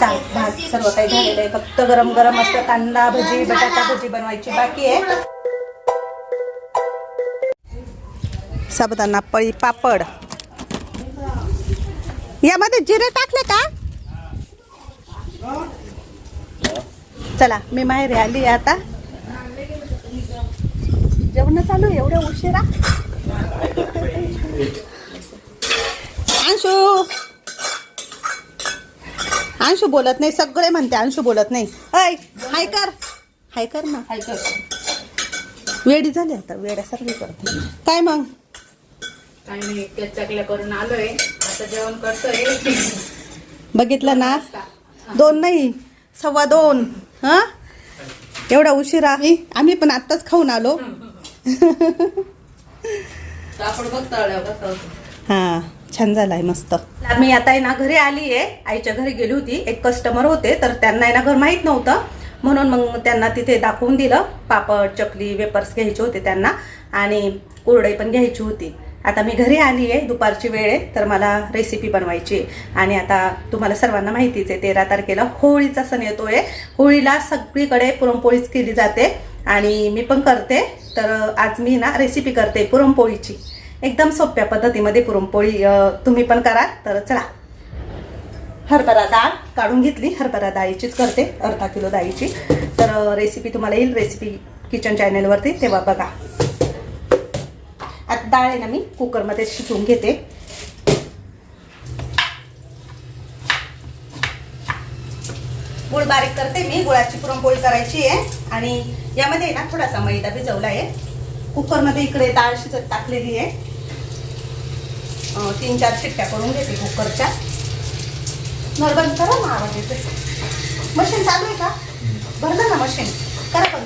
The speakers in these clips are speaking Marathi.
सांग भात सर्व काही झालेलं आहे. फक्त गरम गरम असतं. कांदा भजी बटाटा भजी बनवायची बाकी आहे. साबुदाणा पळी पापड. यामध्ये जिरे टाकले का? चला मी माहेरी आली आहे आता. जेवण चालू एवढ्या उशिरा? अंशू! अंशू बोलत नाही सगळे म्हणते अंशू बोलत नाही. अय हाय कर. हाय कर ना. वेडी झाली आता वेड्यासारखी करते. काय मग? काही नाही चकल्या करून आलोय. आता जेवण करतोय. बघितलं ना? दोन नाही सव्वा दोन. हा? एवढा उशिरा. आम्ही पण आत्ताच खाऊन आलो. आपण बघतो. हा. छान झालाय मस्त. मी आता आहे ना घरी आली आहे. आईच्या घरी गेली होती. एक कस्टमर होते तर त्यांना आहे ना घर माहीत नव्हतं. म्हणून मग त्यांना तिथे दाखवून दिलं. पापड चकली वेपर्स घ्यायचे होते त्यांना. आणि कुरडई पण घ्यायची होती. आता मी घरी आली आहे दुपारची वेळ आहे तर मला रेसिपी बनवायची आहे. आणि आता तुम्हाला सर्वांना माहितीच आहे तेरा तारखेला होळीचा सण येतोय. होळीला सगळीकडे पुरणपोळीच केली जाते. आणि मी पण करते. तर आज मी ना रेसिपी करते पुरणपोळीची. एकदम सोप्या पद्धतीमध्ये पुरणपोळी तुम्ही पण करा. तर चला. हरभरा डाळ काढून घेतली. हरभरा डाळीचीच करते. अर्धा किलो डाळीची. तर रेसिपी तुम्हाला येईल रेसिपी किचन चॅनलवरती तेव्हा बघा. आता डाळ आहे ना मी कुकरमध्ये शिजवून घेते. गुळ बारीक करते मी. गुळाची पुरणपोळी करायची आहे. आणि यामध्ये आहे ना थोडासा मैदा भिजवला आहे. कुकरमध्ये इकडे डाळ शिजत टाकलेली आहे. तीन चार शिट्ट्या करून घेते कुकरच्या. नळ बंद करा ना आवाज येतो मशीन चालू आहे का? भरलं ना मशीन. करा पण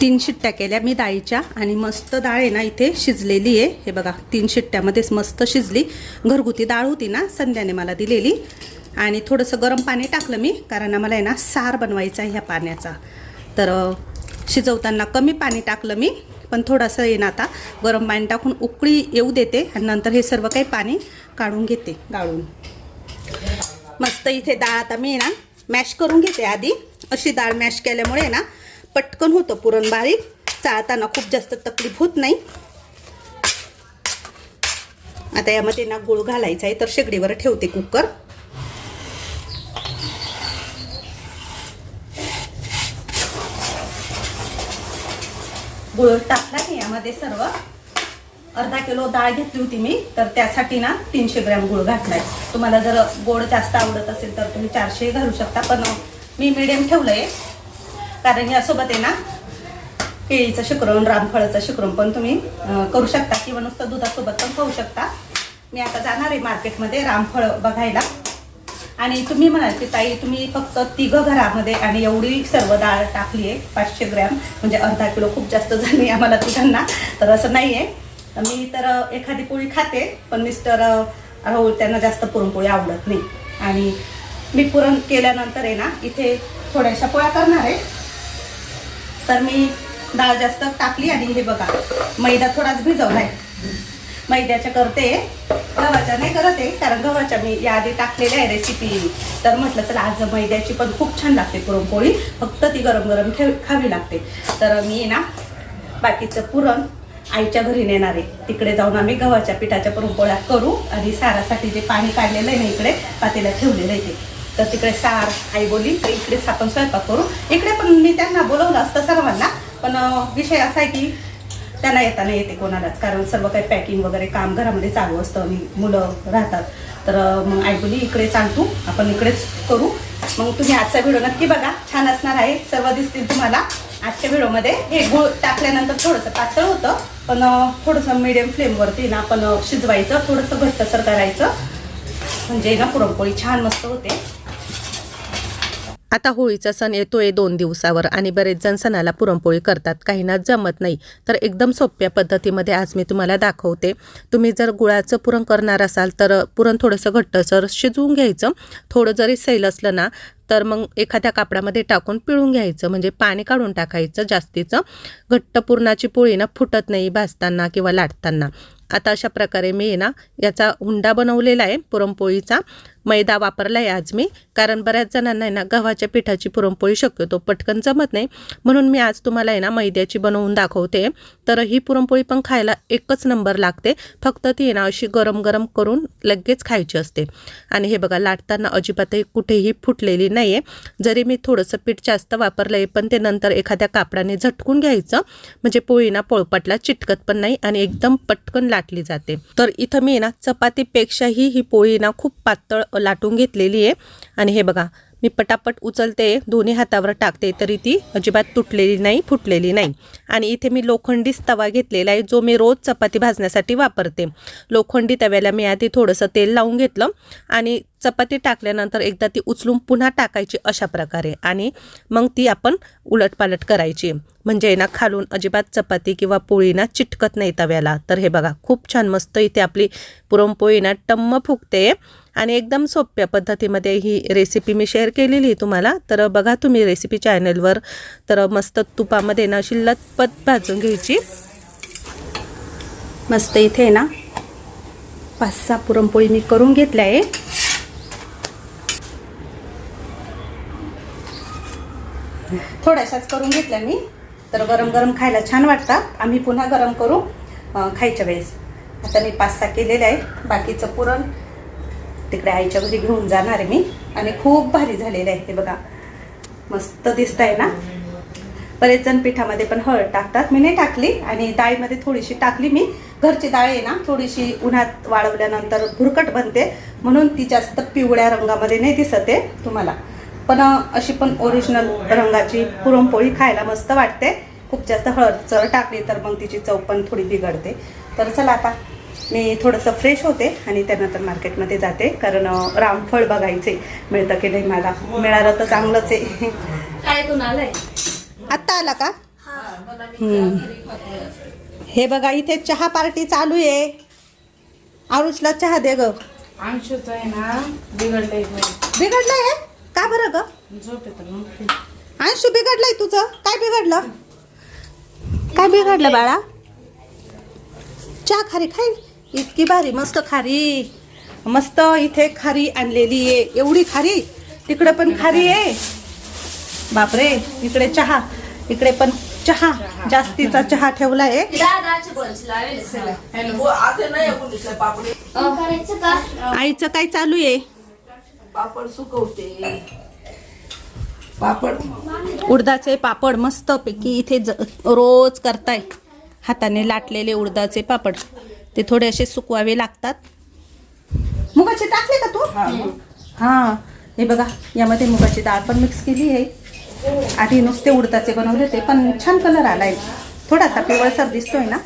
तीन शिट्ट्या केल्या मी डाळीच्या आणि मस्त डाळ आहे ना इथे शिजलेली आहे. हे बघा तीन शिट्ट्यामध्येच मस्त शिजली. घरगुती डाळ होती ना संध्याने मला दिलेली. आणि थोडंसं गरम पाणी टाकलं मी कारण आम्हाला आहे ना सार बनवायचा आहे ह्या पाण्याचा. तर शिजवताना कमी पाणी टाकलं मी पण थोडंसं आहे ना आता गरम पाणी टाकून उकळी येऊ देते आणि नंतर हे सर्व काही पाणी काढून घेते गाळून. मस्त इथे डाळ आता मी ना मॅश करून घेते आधी. अशी डाळ मॅश केल्यामुळे ना पटकन होतं पुरण बारीक. चाळताना खूप जास्त तकलीफ होत नाही. आता यामध्ये ना गुळ घालायचा आहे तर शेगडीवर ठेवते कुकर. गुळ टाकला की यामध्ये सर्व अर्धा किलो डाळ घेतली होती मी. तर त्यासाठी ना तीनशे ग्रॅम गुळ घातलाय. तुम्हाला जर गोड जास्त आवडत असेल तर तुम्ही चारशे घालू शकता. पण मी मिडियम ठेवलंय. कारण यासोबत आहे ना केळीचं शिकरण रामफळाचं शिकरण पण तुम्ही करू शकता. किंवा नुसतं दुधासोबत पण खाऊ शकता. मी आता जाणार आहे मार्केटमध्ये रामफळ बघायला. आणि तुम्ही म्हणाल की ताई तुम्ही फक्त तिघं घरामध्ये आणि एवढी सर्व डाळ टाकली आहे पाचशे ग्रॅम म्हणजे अर्धा किलो खूप जास्त झाली आम्हाला तिघांना. तर असं नाही आहे मी तर एखादी पोळी खाते पण मिस्टर राहुल त्यांना जास्त पुरणपोळी आवडत नाही. आणि मी पुरण केल्यानंतर आहे ना इथे थोड्याशा पोळ्या करणार आहे. तर मी डाळ जास्त टाकली आणि हे बघा मैदा थोडाच आहे. मैद्याच्या करते. गव्हाच्या नाही करत आहे कारण गव्हाच्या मी याआधी टाकलेल्या आहे रेसिपी तर म्हटलं चला आज मैद्याची पण खूप छान लागते पुरणपोळी. फक्त ती गरम गरम ठेव खावी लागते. तर मी ना बाकीचं पुरण आईच्या घरी नेणार आहे. तिकडे जाऊन आम्ही गव्हाच्या पिठाच्या पुरणपोळ्या करू आणि सारासाठी जे पाणी काढलेलं आहे ना इकडे पातेला ठेवलेलं आहे ते. तर तिकडे सार आई बोली तर इकडेच आपण स्वयंपाक करू. इकडे पण मी त्यांना बोलवलं असतं सर्वांना पण विषय असा आहे की त्यांना येताना येते कोणालाच. कारण सर्व काही पॅकिंग वगैरे काम घरामध्ये चालू असतं आणि मुलं राहतात. तर मग आई बोली इकडे सांगतो आपण इकडेच करू. मग तुम्ही आजचा व्हिडिओ नक्की बघा. छान असणार आहे. सर्व दिसतील तुम्हाला. आजच्या व्हिडिओमध्ये हे गुळ टाकल्यानंतर थोडंसं पातळ होतं पण थोडंसं मिडियम फ्लेमवरती ना आपण शिजवायचं. थोडंसं घट्टसर करायचं. म्हणजे ना पुरणपोळी छान मस्त होते. आता होळीचा सण येतोय दोन दिवसावर आणि बरेच जण सणाला पुरणपोळी करतात. काहींना जमत नाही. तर एकदम सोप्या पद्धतीमध्ये आज मी तुम्हाला दाखवते. तुम्ही जर गुळाचं पुरण करणार असाल तर पुरण थोडंसं घट्टसर शिजवून घ्यायचं थोडं जरी सैल असलं ना तर मग एखाद्या कापडामध्ये टाकून पिळून घ्यायचं. म्हणजे पाणी काढून टाकायचं जास्तीचं. घट्ट पुरणाची पोळी ना फुटत नाही भाजताना किंवा लाटताना. आता अशा प्रकारे मी आहे ना याचा हुंडा बनवलेला आहे पुरणपोळीचा. मैदा वापरला आहे आज मी. कारण बऱ्याच जणांना आहे ना गव्हाच्या पिठाची पुरणपोळी शक्यतो पटकन जमत नाही. म्हणून मी आज तुम्हाला आहे ना मैद्याची बनवून दाखवते. तर ही पुरणपोळी पण खायला एकच नंबर लागते. फक्त ती आहे ना अशी गरम गरम करून लगेच खायची असते. आणि हे बघा लाटताना अजिबातही कुठेही फुटलेली नाही आहे जरी मी थोडंसं पीठ जास्त वापरलं आहे पण ते नंतर एखाद्या कापडाने झटकून घ्यायचं. म्हणजे पोळी ना पोळपाटला चिटकत पण नाही आणि एकदम पटकन लाटली जाते. तर इथं मी ना चपातीपेक्षाही ही पोळी ना खूप पातळ लाटून घेतलेली आहे. आणि हे बघा मी पटापट उचलते दोन्ही हातावर टाकते तरी ती अजिबात तुटलेली नाही फुटलेली नाही. आणि इथे मी लोखंडीच तवा घेतलेला आहे जो मी रोज चपाती भाजण्यासाठी वापरते. लोखंडी तव्याला मी आधी थोडंसं तेल लावून घेतलं. आणि चपाती टाकल्यानंतर एकदा ती उचलून पुन्हा टाकायची अशा प्रकारे आणि मग ती आपण उलटपालट करायची. म्हणजे ना खालून अजिबात चपाती किंवा पोळी ना चिटकत नाही तव्याला. तर हे बघा खूप छान मस्त इथे आपली पुरणपोळी ना टम्म फुगते आणि एकदम सोप्या पद्धतीमध्ये ही रेसिपी मी शेअर केलेली आहे तुम्हाला. तर बघा तुम्ही रेसिपी चॅनलवर तर मस्त तुपामध्ये ना अशी लतपत भाजून घ्यायची. मस्त इथे ना पाच सहा पुरणपोळी मी करून घेतल्या आहे. थोड्याशाच करून घेतल्या मी. तर गरम गरम खायला छान वाटतात. आम्ही पुन्हा गरम करू खायच्या वेळेस. आता मी पाच सहा केलेले आहे बाकीचं पुरण तिकडे आईच्या घरी घेऊन जाणार आहे मी. आणि खूप भारी झालेलं आहे. हे बघा मस्त दिसत आहे ना? बरेच जण पिठामध्ये पण हळद टाकतात. मी नाही टाकली आणि डाळीमध्ये थोडीशी टाकली मी. घरची डाळ आहे ना थोडीशी उन्हात वाळवल्यानंतर भुरकट बनते. म्हणून ती जास्त पिवळ्या रंगामध्ये नाही दिसत आहे तुम्हाला. पण अशी पण ओरिजिनल रंगाची पुरणपोळी खायला मस्त वाटते. खूप जास्त हळद चर टाकली तर मग तिची चव पण थोडी बिघडते. तर चला आता मी थोडंसं फ्रेश होते आणि त्यानंतर मार्केटमध्ये जाते. कारण रामफळ बघायचे. मिळतं की नाही मला? मिळालं तर चांगलंच आहे. काय आत्ता आला का. हे बघा इथे चहा पार्टी चालू आहे. आरुषला चहा दे ग. अंशूच आहे ना बिघडलंय. बिघडलंय? का बरं ग? झोप येतं मग अंशू बिघडलंय तुझं? काय बिघडलं? काय बिघडलं बाळा? चहा खारी खाई. इतकी भारी मस्त खारी. मस्त इथे खारी आणलेली आहे. एवढी खारी? तिकडे पण खारी आहे. बापरे इकडे चहा. इकडे पण चहा. जास्तीचा चहा ठेवला आहे आईचं काय चालू आहे? पापड सुकवते. पापड उडदाचे पापड मस्त पैकी इथे रोज करताय. हाताने लाटलेले उडदाचे पापड. ते थोडे असे सुकवावे लागतात. मुगाचे टाकले का तू? हा. हे. बघा यामध्ये मुगाची डाळ पण मिक्स केली आहे. आधी नुसते उडदाचे बनवले होते पण छान कलर आलाय. थोडासा पिवळसर दिसतोय ना?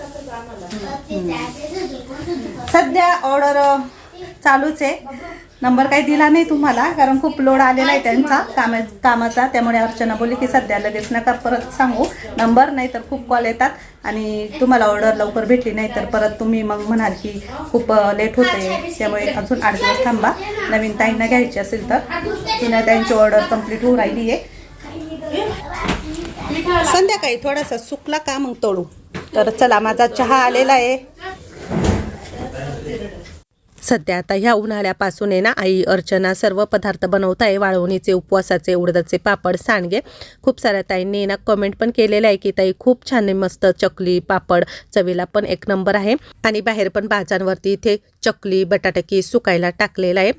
सध्या ऑर्डर चालूच आहे. नंबर काही दिला नाही तुम्हाला कारण खूप लोड आलेला आहे त्यांचा कामा कामाचा. त्यामुळे अर्चना बोलली की सध्या लगेच नका परत सांगू. नंबर नाही तर खूप कॉल येतात आणि तुम्हाला ऑर्डर लवकर भेटली नाही तर परत तुम्ही मग म्हणाल की खूप लेट होते त्यामुळे अजून आठ दिवस थांबा. नवीन ताईंना घ्यायची असेल तर. जुन्या ताईंची ऑर्डर कंप्लीट होऊ राहिली आहे. संध्याकाळी थोडासा सुकला का मग तोडू. तर चला माझा चहा आलेला आहे. सध्या आता ह्या उन्हाळ्यापासून आहे ना आई अर्चना सर्व पदार्थ बनवत आहे वाळवणीचे उपवासाचे उडदाचे पापड सांडगे. खूप साऱ्या ताईंनी ना कमेंट पण केलेलं आहे की ताई खूप छान आहे मस्त चकली पापड चवीला पण एक नंबर आहे. आणि बाहेर पण बाजांवरती इथे चकली बटाटकी सुकायला टाकलेला आहे.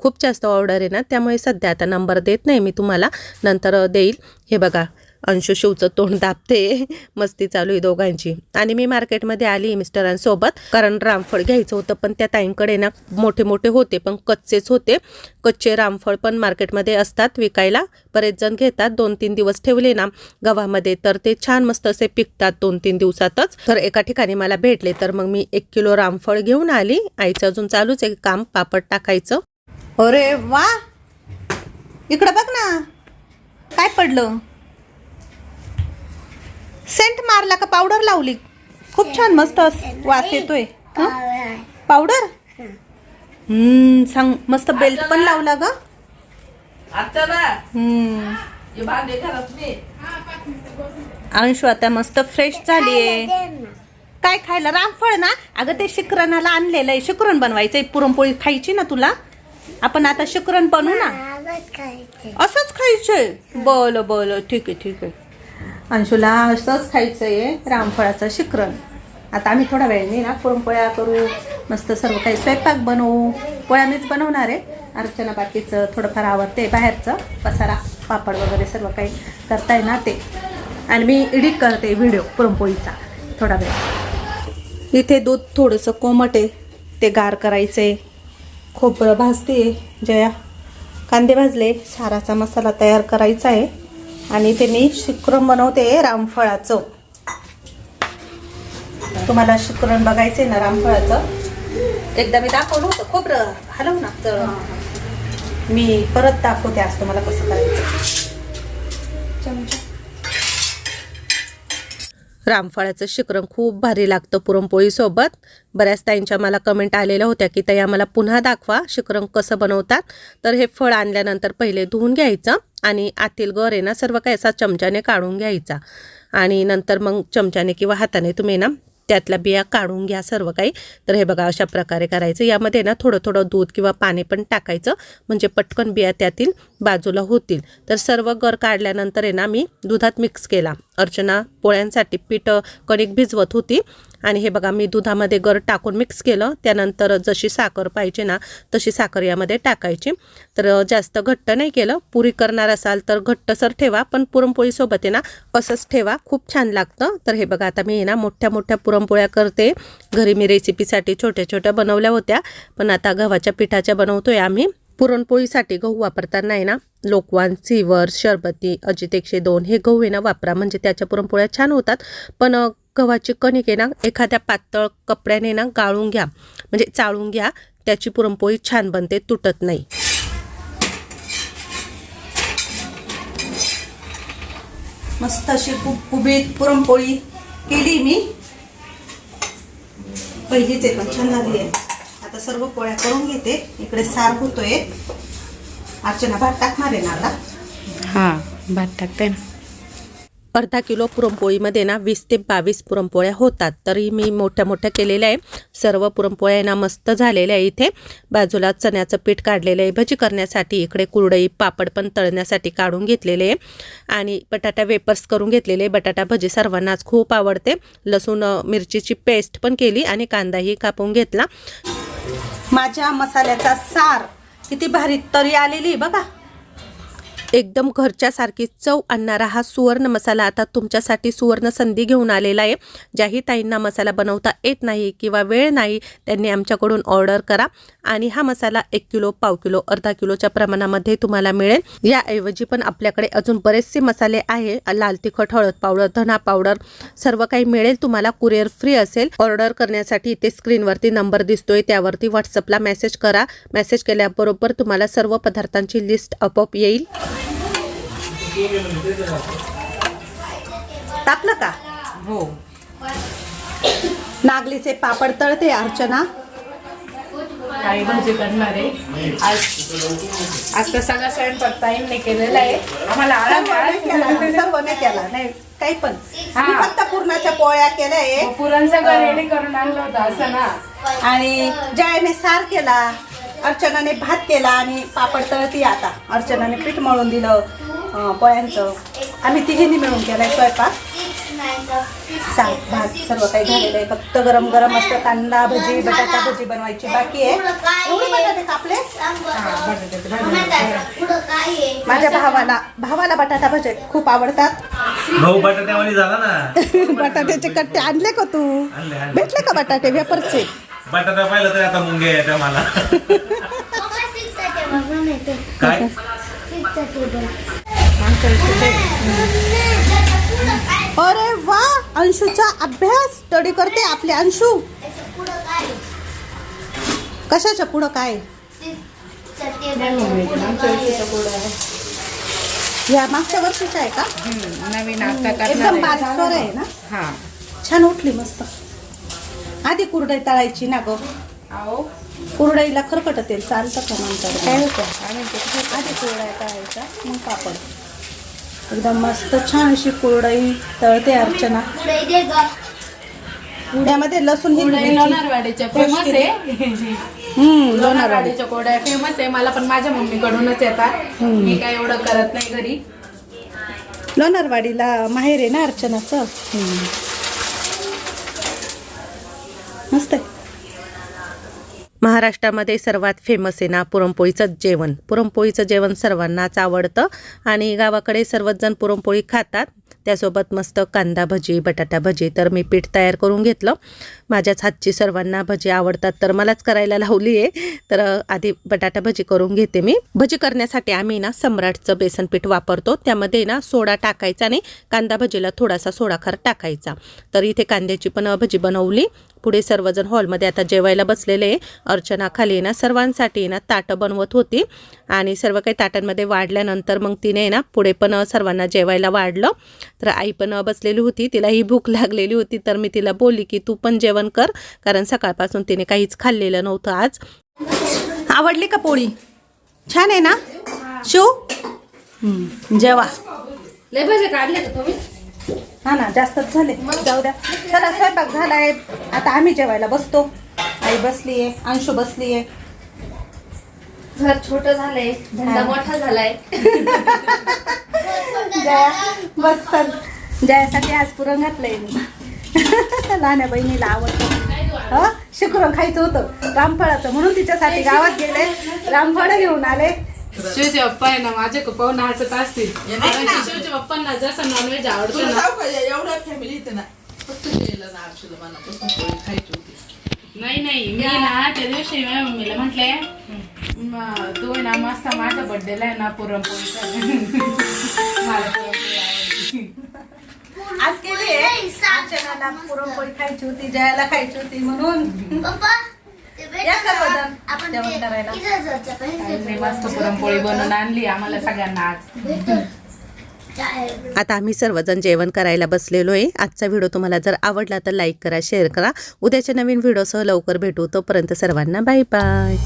खूप जास्त ऑर्डर आहे ना त्यामुळे सध्या आता नंबर देत नाही मी तुम्हाला. नंतर देईल. हे बघा अंशू शिवचं तोंड दाबते. मस्ती चालू आहे दोघांची. आणि मी मार्केटमध्ये आली मिस्टरांसोबत. कारण रामफळ घ्यायचं होतं पण त्या ताईंकडे ना मोठे मोठे होते पण कच्चेच होते. कच्चे रामफळ पण मार्केटमध्ये असतात विकायला. बरेच जण घेतात. दोन तीन दिवस ठेवले ना गव्हामध्ये तर ते छान मस्त असे पिकतात दोन तीन दिवसातच. तर एका ठिकाणी मला भेटले तर मग मी एक किलो रामफळ घेऊन आली. आईचं अजून चालूच एक काम पापड टाकायचं. अरे वा! इकडं बघ ना. काय पडलं? सेंट मारला का पावडर लावली? खूप छान मस्त वास येतोय. हं? पावडर हम्म सांग मस्त बेल्ट पण लावला ग. हे मी अंशू आता मस्त फ्रेश झालीये काय खायला? रामफळ ना? अगं ते शिकरणाला आणलेलं आहे. शिकरण बनवायचंय. पुरणपोळी खायची ना तुला? आपण आता शिकरण बनवू ना? असंच खायचंय. बोल बोल ठीक आहे ठीक आहे. अंशूला असंच आहे रामफळाचं शिकरण. आता आम्ही थोड्या वेळाने ना पुरणपोळ्या करू मस्त सर्व काही स्वयंपाक बनवू. पोळ्या मीच बनवणार आहे. अर्चना बाकीचं थोडंफार आवडते बाहेरचं पसारा पापड वगैरे सर्व काही करताय ना ते. आणि मी एडिट करते व्हिडिओ पुरणपोळीचा थोडा वेळ. इथे दूध थोडंसं कोमट आहे ते गार करायचं. आहे खोबरं भाजते जया. कांदे भाजले साराचा मसाला तयार करायचा आहे. आणि ते मी शिकरण बनवते रामफळाचं. तुम्हाला शिकरण बघायचंय ना रामफळाचं? एकदा मी दाखवलं होतं खोबरं हलव ना चळ मी परत दाखवते आज तुम्हाला कसं करायचं. चमचा. रामफळाचं शिकरण खूप भारी लागतं पुरणपोळीसोबत. बऱ्याच ताईंच्या मला कमेंट आलेल्या होत्या की ताई आम्हाला पुन्हा दाखवा शिकरण कसं बनवतात. तर हे फळ आणल्यानंतर पहिले धुवून घ्यायचं आणि आतील गर आहे ना सर्व काही असा चमच्याने काढून घ्यायचा. आणि नंतर मग चमच्याने किंवा हाताने तुम्ही ना त्यातल्या बिया काढून घ्या सर्व काही. तर हे बघा अशा प्रकारे करायचं. यामध्ये ना थोडं थोडं दूध किंवा पाणी पण टाकायचं. म्हणजे पटकन बिया त्यातील बाजूला होतील. तर सर्व गर काढल्यानंतर आहे ना मी दुधात मिक्स केला. अर्चना पोळ्यांसाठी पीठ कणिक भिजवत होती. आणि हे बघा मी दुधामध्ये गर टाकून मिक्स केलं. त्यानंतर जशी साखर पाहिजे ना तशी साखर यामध्ये टाकायची. तर जास्त घट्ट नाही केलं. पुरी करणार असाल तर घट्टसर ठेवा पण पुरणपोळीसोबत आहे ना असंच ठेवा. खूप छान लागतं. तर हे बघा आता मी हे ना मोठ्या मोठ्या पुरणपोळ्या करते. घरी मी रेसिपीसाठी छोट्या छोट्या बनवल्या होत्या. पण आता गव्हाच्या पिठाच्या बनवतोय आम्ही. पुरणपोळीसाठी गहू वापरताना आहे ना लोकवान सिवर शरबती अजित एकशे दोन हे गहू आहे ना वापरा. म्हणजे त्याच्या पुरणपोळ्या छान होतात. पण गव्हाची कणिक आहे ना एखाद्या पातळ कपड्याने ना गाळून घ्या. म्हणजे चाळून घ्या त्याची पुरणपोळी छान बनते तुटत नाही. मस्त अशी कुबकुबीत पुरणपोळी केली मी. पहिलीच आहे पण छान झाली आहे. आता सर्व पोळ्या करून घेते. इकडे सार होतोय. अर्चना भात टाकणार आहे ना आता? हा भात टाकते ना. अर्धा किलो पुरणपोळीमध्ये ना वीस ते बावीस पुरणपोळ्या होतात. तरी मी मोठ्या मोठ्या केलेल्या आहे. सर्व पुरणपोळ्या ना मस्त झालेल्या आहे इथे. बाजूला चण्याचं पीठ काढलेलं आहे. भजी करण्यासाठी इकडे कुरडई पापड पण तळण्यासाठी काढून घेतलेले आहे. आणि बटाटा वेपर्स करून घेतलेले बटाटा भजी सर्वांनाच खूप आवडते. लसूण मिरचीची पेस्ट पण केली आणि कांदाही कापून घेतला. माझ्या मसाल्याचा सार किती भारी तरी आलेली आहे बघा. एकदम घरच्यासारखी चव आणणारा हा सुवर्ण मसाला आता तुमच्यासाठी सुवर्ण संधी घेऊन आलेला आहे. ज्याही ताईंना मसाला बनवता येत नाही किंवा वेळ नाही त्यांनी आमच्याकडून ऑर्डर करा आणि हा मसाला एक किलो पाव किलो अर्धा किलोच्या प्रमाणामध्ये तुम्हाला मिळेल. याऐवजी पण आपल्याकडे अजून बरेचसे मसाले आहे. लाल तिखट हळद पावडर धना पावडर सर्व काही मिळेल तुम्हाला. कुरिअर फ्री असेल. ऑर्डर करण्यासाठी इथे स्क्रीनवरती नंबर दिसतोय. त्यावरती व्हॉट्सअपला मेसेज करा. मेसेज केल्याबरोबर तुम्हाला सर्व पदार्थांची लिस्ट आपोआप येईल. टाकलं का? हो. नागलीचे पापड तळते अर्चना. काही भाजी करणार आहे. आज आज तर सगळा स्वयंपाक ताईंनी केलेला आहे. आम्हाला आराम सर्व नाही केला, नाही काही पण. हा. मी फक्त पुरणाच्या पोळ्या केल्या मग पुरण सगळं रेडी करून आणलं होतं असं ना. आणि जयाने सार केला अर्चनाने भात केला आणि पापड तळती आता. अर्चनाने पीठ मळून दिलं पोळ्यांचं. आम्ही तिघींनी मिळून केलाय स्वयंपाक. सार भात सर्व काही झालेलं आहे. फक्त गरम गरम असतं. कांदा भजी बटाटा भजी बनवायची बाकी आहे. एवढे बटाटे कापले? माझ्या भावाला भावाला बटाटा भजी खूप आवडतात. भाऊ बटाट्यावाली झाला ना. बटाट्याचे कट्टे आणले का तू? भेटले का बटाटे? वेपर्सचे बटाटा पाहिलं तर आता मुंग्या येत्या मला. काय? अरे वा अंशूचा अभ्यास स्टडी करते आपले अंशू. कशाच्या पुढं काय? या मागच्या वर्षीच्या आहे का? नवीन आता एकदम आहे. ना? हा. छान उठली मस्त. आधी कुरडई तळायची ना गं? अहो कुरडईला खरकट तेल चालतं का नंतर काय होतं? आधी कुरडया तळायच्या मग पापड. एकदम मस्त छान अशी कुरडई तळते अर्चना. त्यामध्ये लसूण हिरवी. लोणारवाडीच्या फेमस आहे. हम्म लोणारवाडी. लोणारवाडीच्या कोड्या फेमस आहे. मला पण माझ्या मम्मीकडूनच येतात. मी काय एवढं करत नाही घरी. लोणारवाडीला माहेर आहे ना अर्चनाचं? हम्म. मस्त आहे महाराष्ट्रामध्ये सर्वात फेमस आहे ना पुरणपोळीचं जेवण. पुरणपोळीचं जेवण सर्वांनाच आवडतं आणि गावाकडे सर्वच जण पुरणपोळी खातात. त्यासोबत मस्त कांदा भजी बटाटा भजी तर मी पीठ तयार करून घेतलं. माझ्याच हातची सर्वांना भजी आवडतात तर मलाच करायला लावली आहे. तर आधी बटाटा भजी करून घेते मी. भजी करण्यासाठी आम्ही ना सम्राटचं बेसन पीठ वापरतो. त्यामध्ये ना सोडा टाकायचा आणि कांदा भजीला थोडासा सोडा खार टाकायचा. तर इथे कांद्याची पण भजी बनवली. पुढे सर्वजण हॉलमध्ये आता जेवायला बसलेले आहे. अर्चना खाली ना सर्वांसाठी ना ताटं बनवत होती. आणि सर्व काही ताटांमध्ये वाढल्यानंतर मग तिने ना पुढे पण सर्वांना जेवायला वाढलं. तर आई पण बसलेली होती. तिलाही भूक लागलेली होती. तर मी तिला बोलली की तू पण जेवण कर. कारण सकाळपासून तिने काहीच खाल्लेलं नव्हतं आज. आवडली का पोळी? छान आहे ना? शिव? जेवा. लय भजे काढले तुम्ही? हा ना जास्तच झाले. जाऊ द्या. चला स्वयंपाक झालाय. आता आम्ही जेवायला बसतो. आई बसलीये अंशू बसलीये. घर छोट झालंय धंदा मोठा झालाय. जया बस चल. जयासाठी आज पुरण घातलंय मी. लहान्या बहिणीला आवडतं. ह? शिकरण खायचं होतं. रामफळाचं. म्हणून तिच्यासाठी गावात गेले. रामफळ घेऊन आले. शिवचे पप्पा आहे ना माझे पाहून हसत असतील. कारण की शिवच्या पप्पांना जसं नॉनव्हेज आवडतं तुला ना. जाऊ का? एवढ्या फॅमिली इथे ना. फक्त केलं ना आरशूला मनापासून पोळी खायची होती. नाही नाही. मी ना त्या दिवशी माझ्या मम्मीला म्हटले म- तू आहे ना मस्त माझ्या बर्थडेला आहे ना पुरणपोळी कर. मला पुरणपोळी आवडते आज केली अर्चनाला पुरणपोळी खायची होती जयाला खायची होती म्हणून. पप्पा या सर्वजण जेवण करायला. आणि मी मस्त पुरणपोळी बनवून आणली आम्हाला सगळ्यांना आज. आता आम्ही सर्वजण जेवण करायला बसलेलो आहे आजचा व्हिडिओ तुम्हाला जर आवडला तर लाईक करा शेअर करा. उद्याच्या नवीन व्हिडिओसह लवकर भेटू. तोपर्यंत सर्वांना बाय बाय.